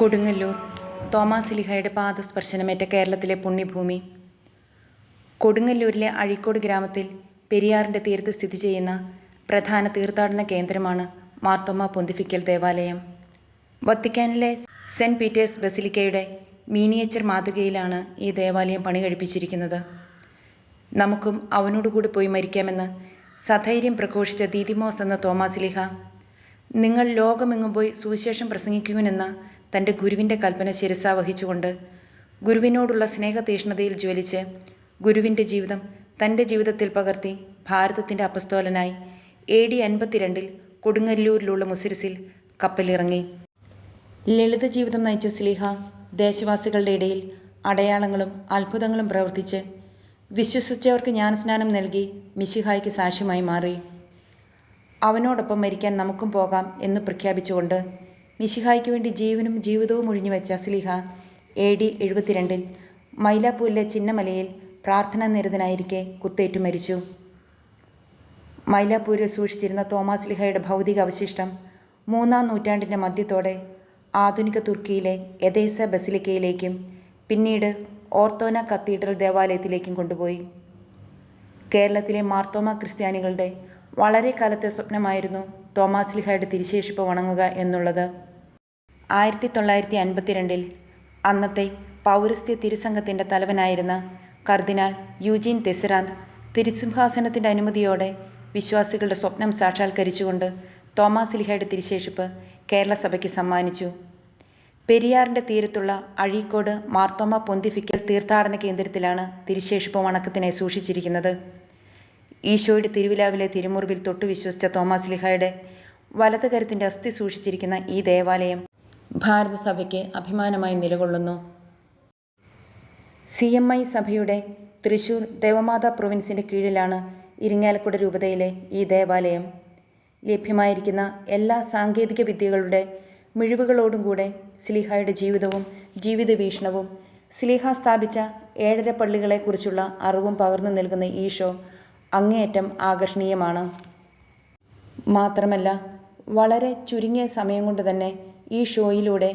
Kodungallur Thomas ലിഹയുടെ പാദസ്പർശനമേറ്റ കേരളത്തിലെ പുണ്യഭൂമി. കൊടുങ്ങല്ലൂരിലെ അഴീക്കോട് ഗ്രാമത്തിൽ പെരിയാറിന്റെ തീരത്ത് സ്ഥിതി ചെയ്യുന്ന പ്രധാന തീർത്ഥാടന കേന്ദ്രമാണ് മാർത്തോമ പൊന്തിഫിക്കൽ ദേവാലയം. വത്തിക്കാനിലെ സെന്റ് പീറ്റേഴ്സ് ബസിലിക്കയുടെ മീനിയേച്ചർ മാതൃകയിലാണ് ഈ ദേവാലയം പണി കഴിപ്പിച്ചിരിക്കുന്നത് നമുക്കും അവനോടുകൂടി പോയി മരിക്കാമെന്ന് സധൈര്യം പ്രഘോഷിച്ച ദീദിമോസ് എന്ന തോമാസ് ലിഹ നിങ്ങൾ ലോകമെങ്ങും പോയി സുവിശേഷം പ്രസംഗിക്കുവിനെന്ന തന്റെ ഗുരുവിന്റെ കൽപ്പന ശിരസ വഹിച്ചുകൊണ്ട് ഗുരുവിനോടുള്ള സ്നേഹതീഷ്ണതയിൽ ജ്വലിച്ച് ഗുരുവിന്റെ ജീവിതം തന്റെ ജീവിതത്തിൽ പകർത്തി ഭാരതത്തിന്റെ അപസ്തോലനായി എ ഡി അൻപത്തിരണ്ടിൽ കൊടുങ്ങല്ലൂരിലുള്ള മുസിരിസിൽ കപ്പലിറങ്ങി. ലളിത ജീവിതം നയിച്ച സ്ലീഹ ദേശവാസികളുടെ ഇടയിൽ അടയാളങ്ങളും അത്ഭുതങ്ങളും പ്രവർത്തിച്ച് വിശ്വസിച്ചവർക്ക് ജ്ഞാനസ്നാനം നൽകി മിശിഹായ്ക്ക് സാക്ഷ്യമായി മാറി. അവനോടൊപ്പം മരിക്കാൻ നമുക്കും പോകാം എന്ന് പ്രഖ്യാപിച്ചുകൊണ്ട് മിശിഹായ്ക്ക് വേണ്ടി ജീവനും ജീവിതവും ഒഴിഞ്ഞുവെച്ച സ്ലിഹ എ ഡി എഴുപത്തിരണ്ടിൽ മൈലാപ്പൂരിലെ ചിന്നമലയിൽ പ്രാർത്ഥനാ നിരതനായിരിക്കെ കുത്തേറ്റു മരിച്ചു. മൈലാപ്പൂരിൽ സൂക്ഷിച്ചിരുന്ന തോമസ് ലിഹയുടെ ഭൗതിക അവശിഷ്ടം മൂന്നാം നൂറ്റാണ്ടിന്റെ മധ്യത്തോടെ ആധുനിക തുർക്കിയിലെ എദേസ ബസിലിക്കയിലേക്കും പിന്നീട് ഓർത്തോന കത്തീഡ്രൽ ദേവാലയത്തിലേക്കും കൊണ്ടുപോയി. കേരളത്തിലെ മാർത്തോമ ക്രിസ്ത്യാനികളുടെ വളരെ കാലത്തെ സ്വപ്നമായിരുന്നു തോമാസ് ലിഹയുടെ തിരിശേഷിപ്പ് വണങ്ങുക എന്നുള്ളത്. ആയിരത്തി തൊള്ളായിരത്തി അൻപത്തിരണ്ടിൽ അന്നത്തെ പൗരസ്ത്യ തിരുസംഘത്തിന്റെ തലവനായിരുന്ന കർദിനാൾ യൂജീൻ തെസിറാന്ത് തിരുസിംഹാസനത്തിന്റെ അനുമതിയോടെ വിശ്വാസികളുടെ സ്വപ്നം സാക്ഷാത്കരിച്ചുകൊണ്ട് തോമാസ് ലിഹയുടെ തിരിശേഷിപ്പ് കേരള സഭയ്ക്ക് സമ്മാനിച്ചു. പെരിയാറിന്റെ തീരത്തുള്ള അഴീക്കോട് മാർത്തോമ പൊന്തിഫിക്കൽ തീർത്ഥാടന കേന്ദ്രത്തിലാണ് തിരുശേഷിപ്പ് വണക്കത്തിനെ സൂക്ഷിച്ചിരിക്കുന്നത്. ഈശോയുടെ തിരുവിലാവിലെ തിരുമുറിവിൽ തൊട്ടു വിശ്വസിച്ച തോമാസ് ലിഹയുടെ വലതുകരത്തിന്റെ അസ്ഥി സൂക്ഷിച്ചിരിക്കുന്ന ഈ ദേവാലയം ഭാരതസഭയ്ക്ക് അഭിമാനമായി നിലകൊള്ളുന്നു. സി എം ഐ സഭയുടെ തൃശൂർ ദേവമാത പ്രൊവിൻസിന്റെ കീഴിലാണ് ഇരിങ്ങാലക്കുട രൂപതയിലെ ഈ ദേവാലയം. ലഭ്യമായിരിക്കുന്ന എല്ലാ സാങ്കേതിക വിദ്യകളുടെ മിഴിവുകളോടും കൂടെ സ്ലിഹായുടെ ജീവിതവും ജീവിത വീക്ഷണവും സ്ലിഹ സ്ഥാപിച്ച ഏഴര പള്ളികളെക്കുറിച്ചുള്ള അറിവും പകർന്നു നൽകുന്ന ഈ ഷോ അങ്ങേയറ്റം ആകർഷണീയമാണ്. മാത്രമല്ല വളരെ ചുരുങ്ങിയ സമയം കൊണ്ട് തന്നെ ഈ ഷോയിലൂടെ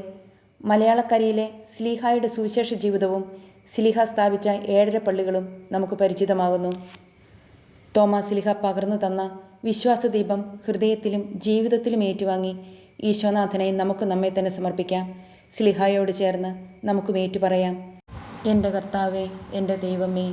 മലയാളക്കരയിലെ സ്ലീഹായുടെ സുവിശേഷ ജീവിതവും സ്ലിഹ സ്ഥാപിച്ച ഏഴര പള്ളികളും നമുക്ക് പരിചിതമാകുന്നു. തോമാ സ്ലിഹ പകർന്നു തന്ന വിശ്വാസദീപം ഹൃദയത്തിലും ജീവിതത്തിലും ഏറ്റുവാങ്ങി ഈശോനാഥനെ നമുക്ക് നമ്മെ തന്നെ സമർപ്പിക്കാം. സ്ലിഹായോട് ചേർന്ന് നമുക്കും ഏറ്റുപറയാം. എന്റെ കർത്താവേ എന്റെ ദൈവമേ